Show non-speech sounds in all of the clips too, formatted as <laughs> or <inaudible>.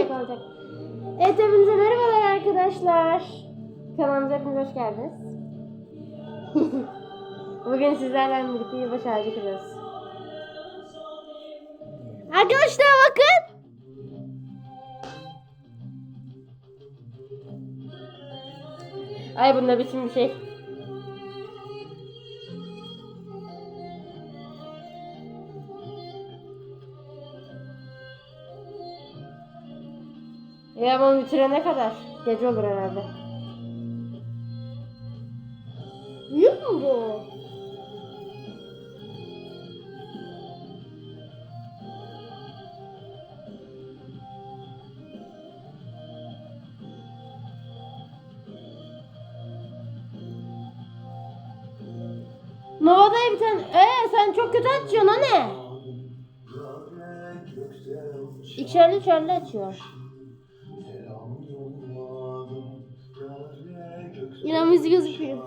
like olacak. Evet hepinize merhabalar arkadaşlar. Kanalımıza hepiniz hoş geldiniz. <laughs> Bugün sizlerle birlikte yılbaşı ağacı kırıyoruz. Arkadaşlar bakın. Ay bunda biçim bir şey. Ya bunu bitirene kadar. Gece olur herhalde. Büyük mü bu? Nova'da bir tane... Ee sen çok kötü açıyorsun o ne? İçeride içeride açıyor. Müzik gözüküyor.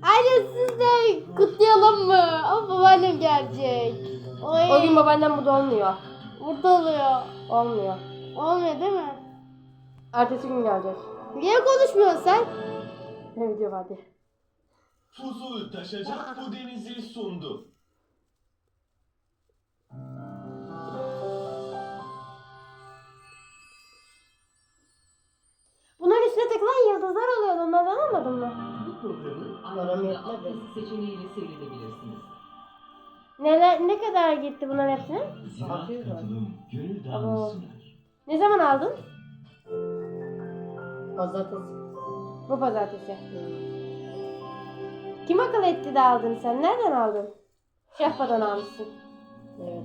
Haydi siz de kutlayalım mı? Ama babaannem gelecek. Oy. O gün babaannem burada olmuyor. Burada oluyor. Olmuyor. Olmuyor değil mi? Ertesi gün gelecek. Niye konuşmuyorsun sen? Ne video hadi. Fuzul taşacak bu denizi sundu. Bunların üstüne takılan yıldızlar oluyor. Onlardan anladın mı? Bu programı yetmedi. altyazı seçeneğiyle seyredebilirsiniz. Neler, ne kadar gitti bunların katılım gönül dağını sunar. Ne zaman aldın? Pazartesi. Bu pazartesi. Kim akıl etti de aldın sen? Nereden aldın? Şahba'dan almışsın. Evet.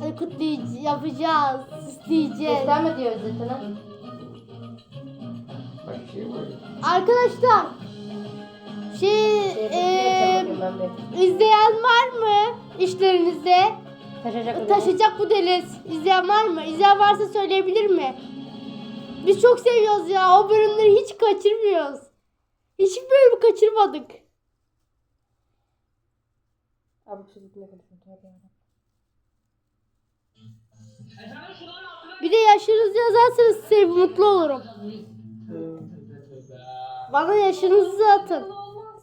Hadi kutlayacağız, yapacağız, süsleyeceğiz. Gösterme diyor özetine. Şey. Arkadaşlar, şey, Şey, eee, ben de. izleyen var mı işlerinizde? Taşacak mı? Taşacak bu deniz. İzleyen var mı? İzleyen varsa söyleyebilir mi? Biz çok seviyoruz ya. O bölümleri hiç kaçırmıyoruz. Hiçbir bölümü kaçırmadık. Abi. Bir de yaşınızı yazarsanız size mutlu olurum. Bana yaşınızı atın.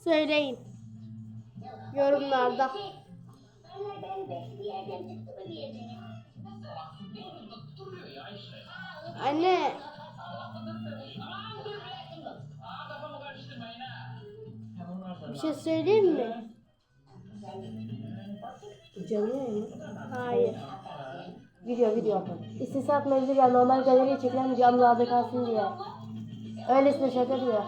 Söyleyin. Yorumlarda. Anne. Bir şey söyleyeyim mi? Canlı yayın? Hayır. Video video. İstisnat mevzu ya normal galeriye çekilen camlarda kalsın diye. Öylesine şaka diyor.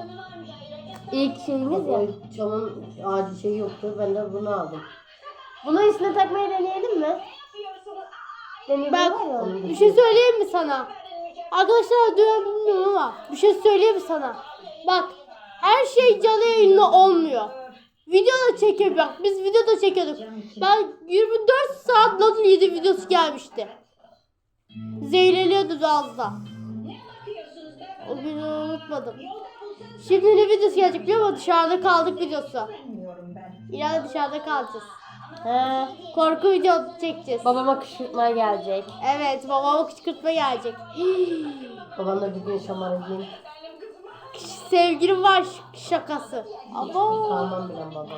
İlk şeyimiz ya. Çamın ağacı şey yoktu. Ben de bunu aldım. Bunu üstüne takmayı deneyelim mi? Deneyelim Bak bir şey söyleyeyim mi sana? Arkadaşlar duyuyor bilmiyorum ama bir şey söyleyeyim mi sana? Bak her şey canlı yayında olmuyor. Video da çekiyor bak biz video da çekiyorduk. Ben 24 saat Lotus 7 videosu gelmişti. Zehirleniyordu az da. O günü unutmadım. Şimdi ne videosu gelecek biliyor musun? Dışarıda kaldık videosu. İleride dışarıda kalacağız. He. Korku videosu çekeceğiz. Babama kışkırtma gelecek. Evet babama kışkırtma gelecek. <gasps> Babamla bir gün şamar edeyim. Sevgilim var ş- şakası. Ama Kalmam bilen babana.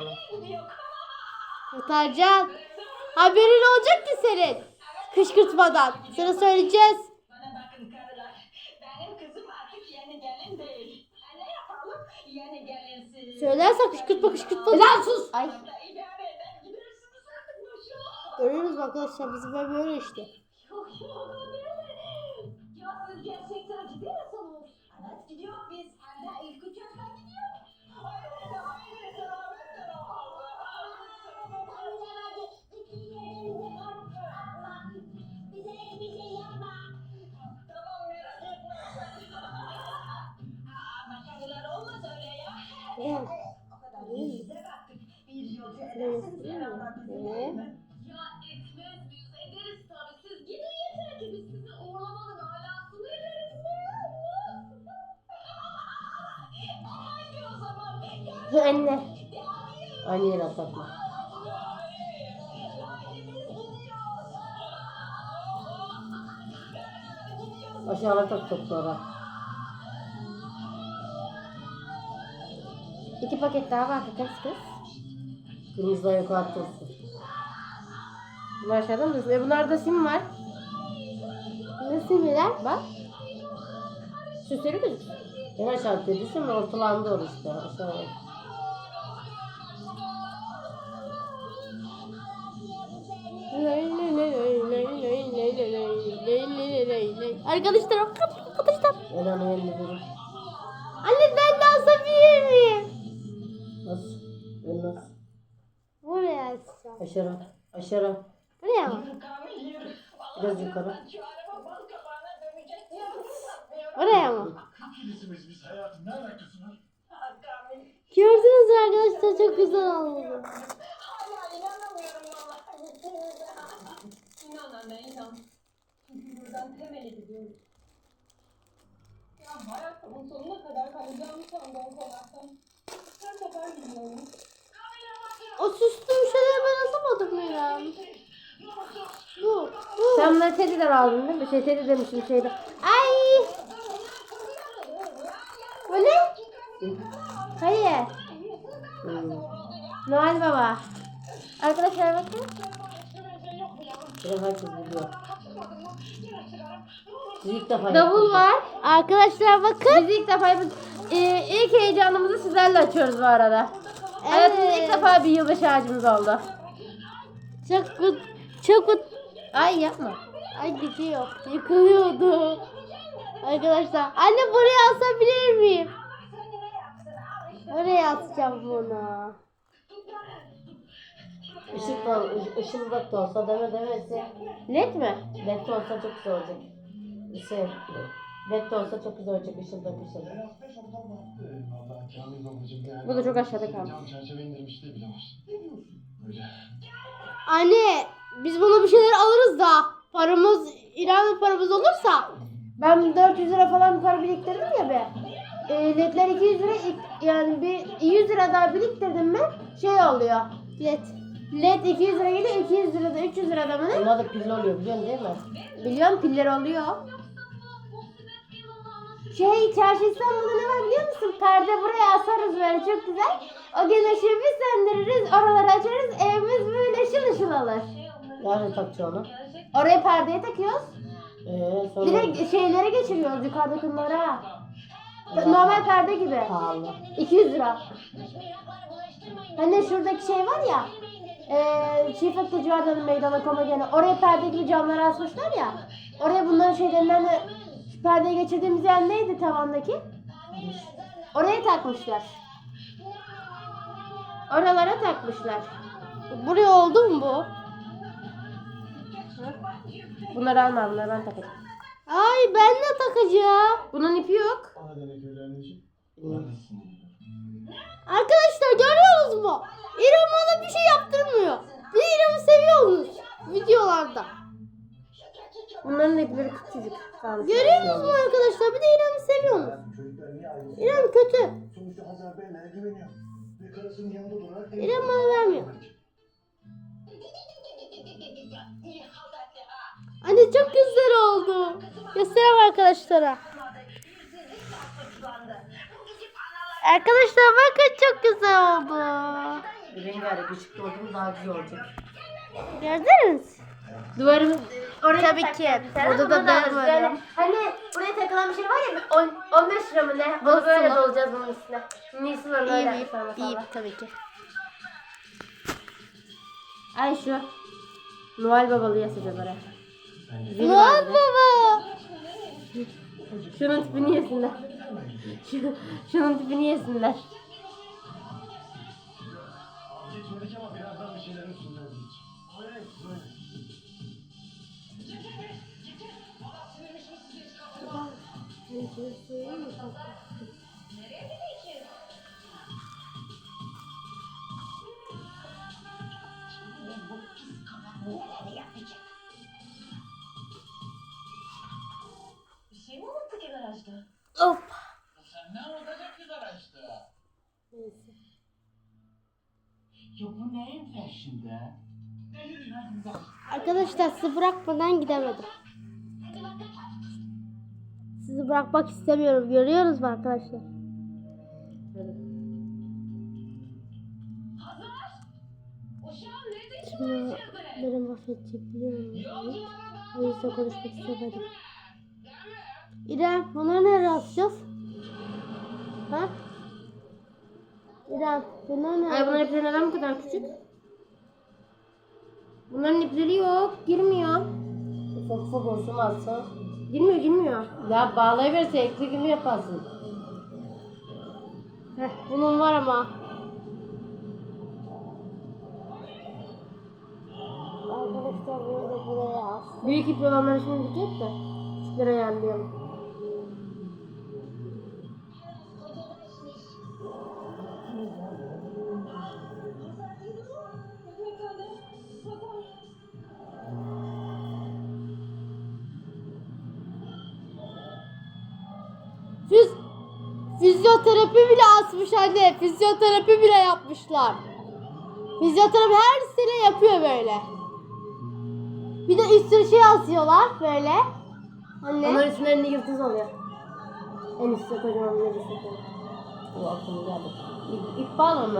kurtaracaksın. Haberin olacak ki senin. Kışkırtmadan. Sana söyleyeceğiz. Söylersen kışkırtma kışkırtma. Lan sus! Ay. Görüyoruz arkadaşlar bizim ev böyle işte. Şu eline. Aynı yere atlatma. Aşağıya tak toplara. İki paket daha var takarız kız. Kırmızıda yukarı atırsın. Bunlar aşağıda mı dursun? E bunlarda sim var. Nasıl bilen? Bak. Süsleri gözüksün. En aşağı dediysen ortalandı orası işte. Arkadaşlar arkadaşlar. Elan'ın elini. Anne ben dansabilir miyim? Nasıl? Ben nasıl? Buraya açacağım. Aşağı. Aşağı. Buraya mı? Biraz yukarı. Buraya mı? Gördünüz arkadaşlar çok güzel oldu. Hala inanamıyorum vallahi gittiğinize. İnan anne inan. Çünkü buradan temele gidiyoruz. Ya hayatımın sonuna kadar kalacağımı sandım konaktan. Her sefer gidiyorum. O süslü şeyleri ben asamadım Miran. Bu, bu. Sen bunları Teddy'den aldın değil mi? Şey Teddy demişim şeyde. Ay. Bu ne? Hayır. Hmm. Noel Baba. Arkadaşlar bakın. Biraz herkes biliyor. Siz ilk defa Davul var. Arkadaşlar bakın. Biz ilk defa e, ilk heyecanımızı sizlerle açıyoruz bu arada. Hayatımızda ilk defa bir yılbaşı ağacımız oldu. Çok gut, çok gut. Ay yapma. Ay gidiyor. Yıkılıyordu. Arkadaşlar. Anne buraya asabilir miyim? Buraya asacağım bunu. Işık da, ış- ışıldak da olsa deme demesi. Led mi? Led de olsa çok güzel olacak. Şey, led de olsa çok güzel olacak ışıldak ışıldak. Bu da çok aşağıda kalmış. Cam çerçeve indirmişliği bile var. Ne diyorsun? Öyle. Anne biz bunu bir şeyler alırız da paramız İran'ın paramız olursa Ben 400 lira falan para biriktirdim ya be. E, ledler 200 lira yani bir 100 lira daha biriktirdim mi şey oluyor. led. Led 200 lira geliyor 200 lira da 300 lira da mı ne? Onlar da pilli oluyor biliyorsun değil mi? Biliyorum piller oluyor. Şey çarşı İstanbul'da ne var biliyor musun? Perde buraya asarız böyle çok güzel. O gün ışığı bir söndürürüz, oraları açarız, evimiz böyle ışıl ışıl olur. Nerede takacağım onu? Oraya perdeye takıyoruz. Eee sonra Direkt şeylere geçiriyoruz yukarıdaki bunlara. Normal perde gibi. pahalı. 200 lira. Hani şuradaki şey var ya. Eee Çiğ Köfteci Arda'nın meydana koma gene. Oraya perde gibi camları asmışlar ya. Oraya bunların şeylerinden de şu perdeyi geçirdiğimiz yer neydi tavandaki? Oraya takmışlar. Oralara takmışlar. Buraya oldu mu bu? Bunları alma bunları ben takacağım. Ay ben de takacağım. Bunun ipi yok. Arkadaşlar görüyorsunuz mu? İrem bana bir şey yaptırmıyor. Bunların ipleri küçücük. Tamam. Görüyor musunuz arkadaşlar? Bir de niye ayrılsın? İrem kötü. İrem bana vermiyor. Anne çok güzel oldu. Göstereyim arkadaşlara. Arkadaşlar bakın çok güzel oldu. rengarenk ışıklı olduğumuz daha güzel olacak. Gördünüz? Duvarımız oraya Tabii ki. Burada da alırız. var Böyle, ya. Hani buraya takılan bir şey var ya bir on- 15 lira mı ne? Bunu böyle dolacağız bunun üstüne. Neyse var böyle. İyi sonra iyi falan. tabii ki. Ay şu. Noel babalı yasacağız oraya. Var bir de. baba. Şunun tipini yesinler. Şu, şunun tipini yesinler. Hop. Sen ne ki garajda? Ya bu neyin peşinde? Arkadaşlar sizi bırakmadan gidemedim. Sizi bırakmak istemiyorum. Görüyoruz mu arkadaşlar? Ne Şimdi beni mahvedecek biliyor musun? O yüzden konuşmak istemedim. İrem bunları nereye asacağız? Ha? İrem bunları nereye Ay bunların ipleri neden bu kadar küçük? Bunların ipleri yok. Girmiyor. Ufak ufak olsun alsa. Girmiyor girmiyor. Ya bağlayıverse ekli gibi yaparsın. Heh, bunun var ama. Arkadaşlar bunu da buraya as. Büyük ip olanları şimdi dikecek de. Küçükleri ayarlayalım. Fizyoterapi bile asmış anne. Fizyoterapi bile yapmışlar. Fizyoterapi her sene yapıyor böyle. Bir de üstüne şey asıyorlar böyle. Anne. Onların isimlerinde yıldız oluyor. En üstte kocaman bir yıldız oluyor. Bu akıllı geldi. İp, ip bağlı onlar.